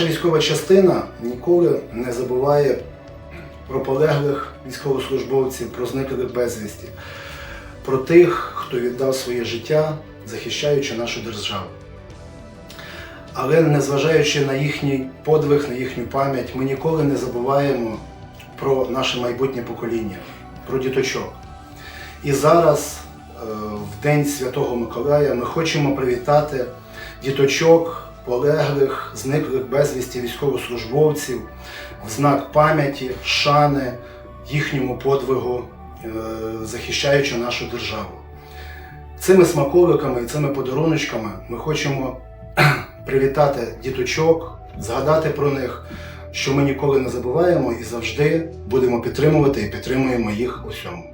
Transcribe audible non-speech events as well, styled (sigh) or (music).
військова частина ніколи не забуває про полеглих військовослужбовців, про зниклих безвісті, про тих, хто віддав своє життя, захищаючи нашу державу. Але незважаючи на їхній подвиг, на їхню пам'ять, ми ніколи не забуваємо про наше майбутнє покоління, про діточок. І зараз, е, в День Святого Миколая, ми хочемо привітати діточок, полеглих, зниклих безвісті військовослужбовців в знак пам'яті, шани їхньому подвигу, е, захищаючи нашу державу. Цими смаколиками і цими подаруночками ми хочемо (clears throat) привітати діточок, згадати про них, що ми ніколи не забуваємо і завжди будемо підтримувати і підтримуємо їх у всьому.